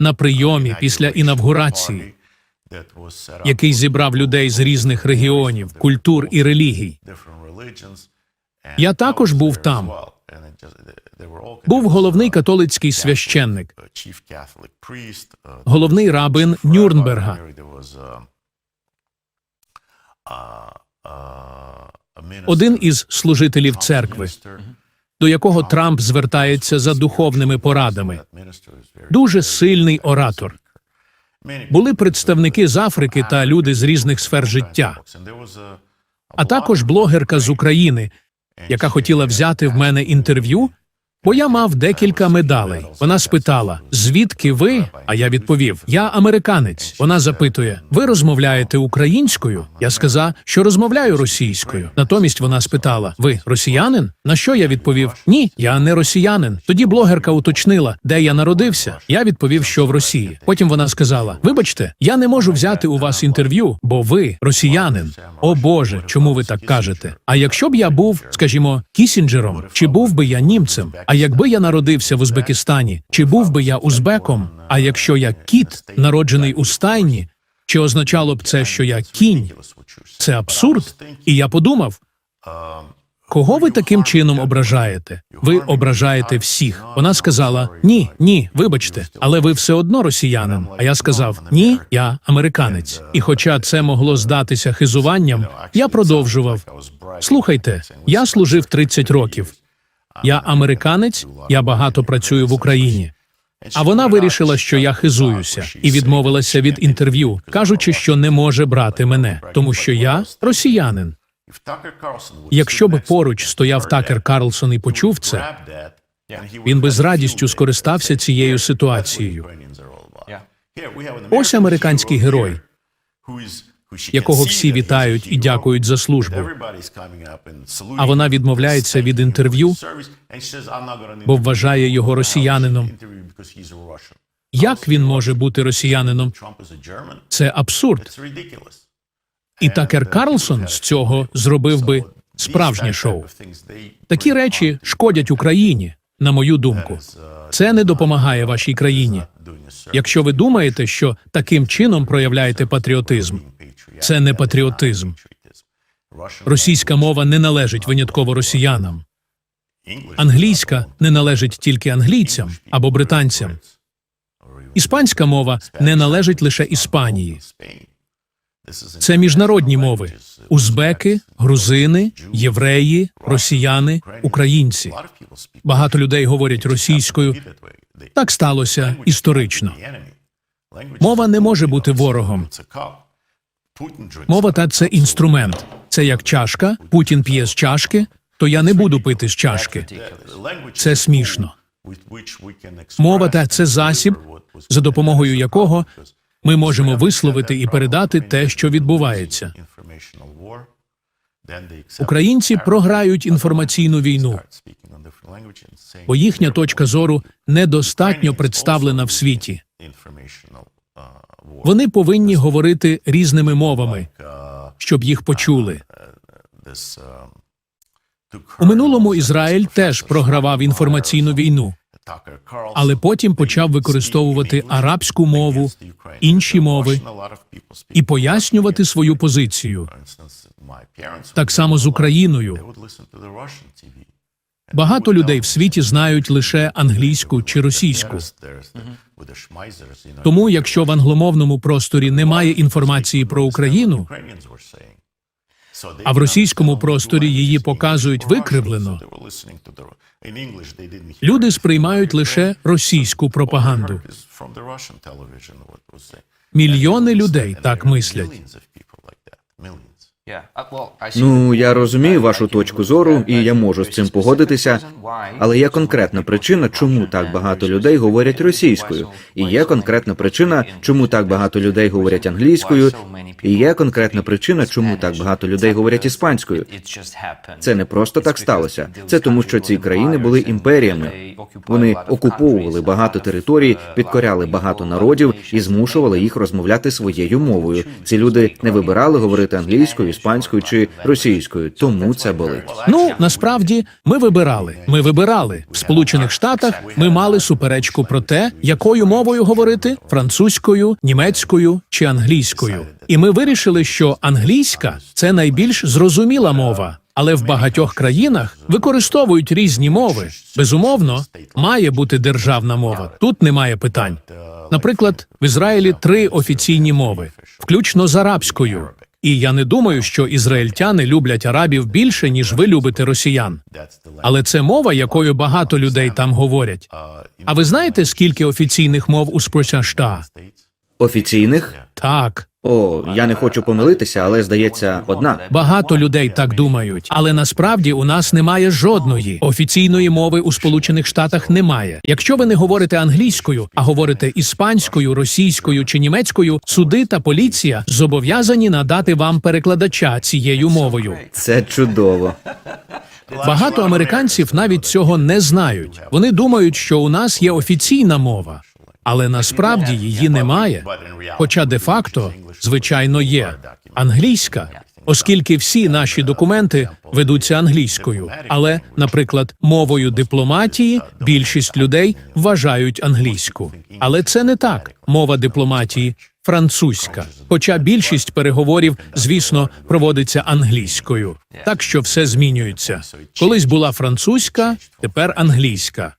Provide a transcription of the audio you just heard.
на прийомі після інавгурації, який зібрав людей з різних регіонів, культур і релігій. Я також був там. Був головний католицький священник, головний рабин Нюрнберга, один із служителів церкви, до якого Трамп звертається за духовними порадами. Дуже сильний оратор. Були представники з Африки та люди з різних сфер життя, а також блогерка з України, яка хотіла взяти в мене інтерв'ю, бо я мав декілька медалей. Вона спитала: звідки ви? А я відповів: Я американець. Вона запитує: Ви розмовляєте українською? Я сказав, що розмовляю російською. Натомість вона спитала: Ви росіянин? На що я відповів: Ні, я не росіянин. Тоді блогерка уточнила, де я народився. Я відповів, що в Росії. Потім вона сказала: Вибачте, я не можу взяти у вас інтерв'ю, бо ви росіянин. О Боже, чому ви так кажете? А якщо б я був, скажімо, Кісінджером, чи був би я німцем? А якби я народився в Узбекистані, чи був би я узбеком? А якщо я кіт, народжений у стайні, чи означало б це, що я кінь? Це абсурд. І я подумав, кого ви таким чином ображаєте? Ви ображаєте всіх. Вона сказала: Ні, ні, вибачте, але ви все одно росіянин. А я сказав: Ні, я американець. І хоча це могло здатися хизуванням, я продовжував. Слухайте, я служив 30 років. Я американець, я багато працюю в Україні. А вона вирішила, що я хизуюся, і відмовилася від інтерв'ю, кажучи, що не може брати мене, тому що я росіянин. Якщо б поруч стояв Такер Карлсон і почув це, він би з радістю скористався цією ситуацією. Ось американський герой, якого всі вітають і дякують за службу. А вона відмовляється від інтерв'ю, бо вважає його росіянином. Як він може бути росіянином? Це абсурд. І Такер Карлсон з цього зробив би справжнє шоу. Такі речі шкодять Україні, на мою думку. Це не допомагає вашій країні. Якщо ви думаєте, що таким чином проявляєте патріотизм, це не патріотизм. Російська мова не належить винятково росіянам. Англійська не належить тільки англійцям або британцям. Іспанська мова не належить лише Іспанії. Це міжнародні мови: узбеки, грузини, євреї, росіяни, українці. Багато людей говорять російською. Так сталося історично. Мова не може бути ворогом. Мова та це інструмент. Це як чашка. Путін п'є з чашки, то я не буду пити з чашки. Це смішно. Мова та це засіб, за допомогою якого ми можемо висловити і передати те, що відбувається. Українці програють інформаційну війну, бо їхня точка зору недостатньо представлена в світі. Вони повинні говорити різними мовами, щоб їх почули. У минулому Ізраїль теж програвав інформаційну війну, але потім почав використовувати арабську мову, інші мови і пояснювати свою позицію. Так само з Україною. Багато людей в світі знають лише англійську чи російську. Тому, якщо в англомовному просторі немає інформації про Україну, а в російському просторі її показують викривлено, люди сприймають лише російську пропаганду. Мільйони людей так мислять. Ну, я розумію вашу точку зору, і я можу з цим погодитися. Але є конкретна причина, чому так багато людей говорять російською, і є конкретна причина, чому так багато людей говорять англійською, і є конкретна причина, чому так багато людей говорять іспанською. Це не просто так сталося. Це тому, що ці країни були імперіями. Вони окуповували багато територій, підкоряли багато народів і змушували їх розмовляти своєю мовою. Ці люди не вибирали говорити англійською, іспанською чи російською, тому це болить. Ну насправді ми вибирали. Ми вибирали в Сполучених Штатах. Ми мали суперечку про те, якою мовою говорити французькою, німецькою чи англійською. І ми вирішили, що англійська це найбільш зрозуміла мова. Але в багатьох країнах використовують різні мови. Безумовно, має бути державна мова. Тут немає питань. Наприклад, в Ізраїлі три офіційні мови, включно з арабською. І я не думаю, що ізраїльтяни люблять арабів більше, ніж ви любите росіян. Але це мова, якою багато людей там говорять. А ви знаєте, скільки офіційних мов у Сполучених Офіційних? Так, О, я не хочу помилитися, але здається, одна. багато людей так думають. Але насправді у нас немає жодної офіційної мови у Сполучених Штатах немає. Якщо ви не говорите англійською, а говорите іспанською, російською чи німецькою, суди та поліція зобов'язані надати вам перекладача цією мовою. Це чудово. Багато американців навіть цього не знають. Вони думають, що у нас є офіційна мова, але насправді її немає. Хоча де-факто, звичайно, є англійська, оскільки всі наші документи ведуться англійською. Але, наприклад, мовою дипломатії більшість людей вважають англійську. Але це не так. Мова дипломатії французька. Хоча більшість переговорів, звісно, проводиться англійською. Так що все змінюється. Колись була французька, тепер англійська.